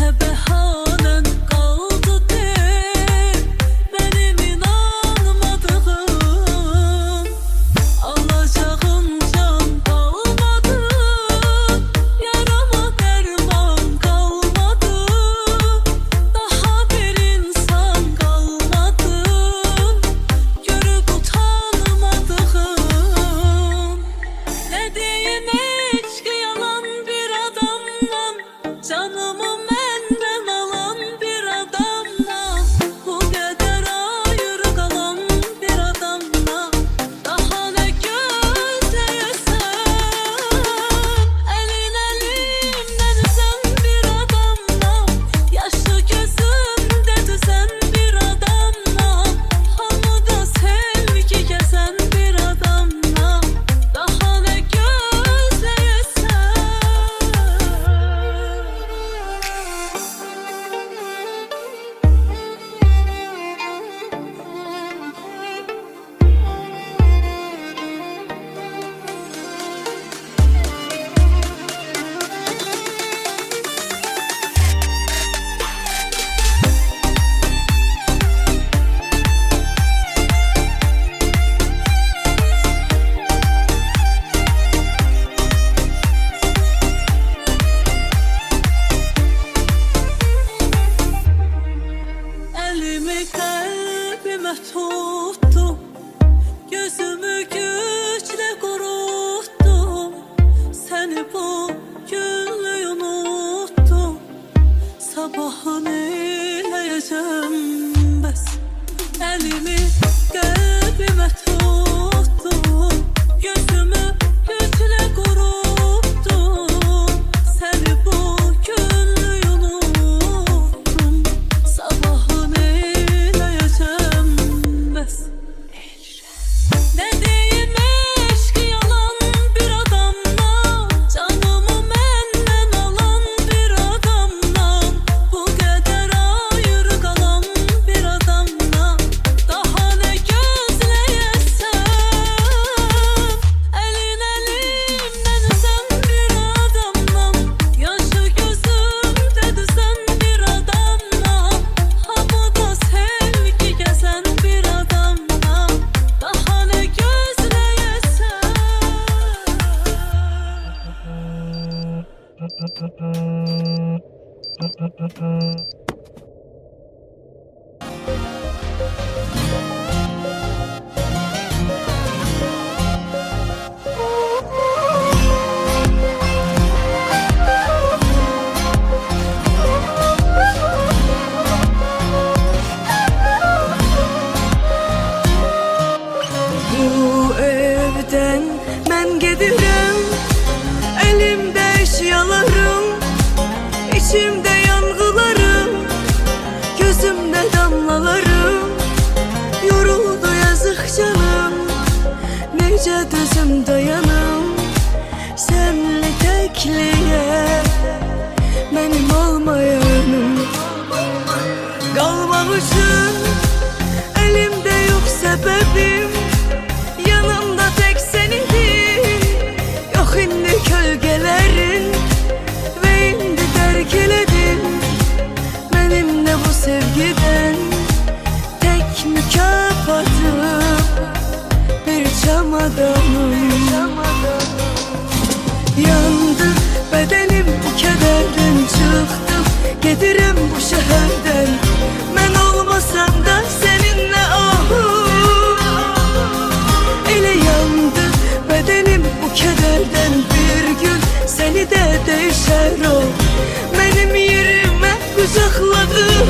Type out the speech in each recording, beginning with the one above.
her behold. Bu evden ben gidiyorum Başa düzüm dayanım Senle tekliye Benim olmayanım. Kalmamışım.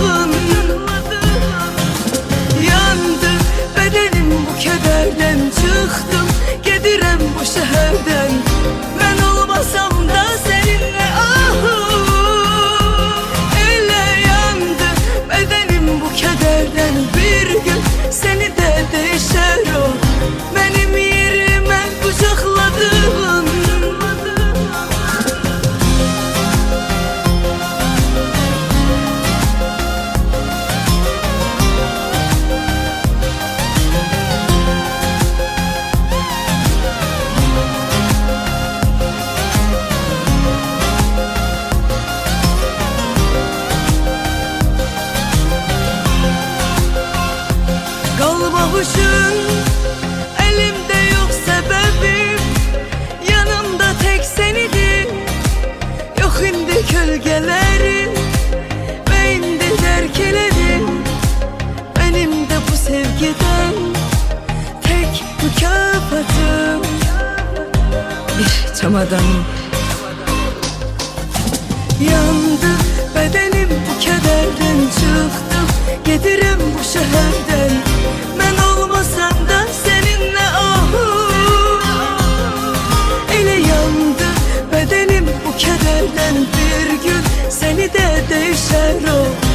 anladın Yandım bedenim bu kederden çıktım. Gedirem bu şehir Kalbimde kölgeleri ve indi derkeleri Benim de bu sevgiden tek mükafatım. Bir cam adamım Yandı bedenim bu kederden çıktım. Gelirim bu şehirden seni de değişer o.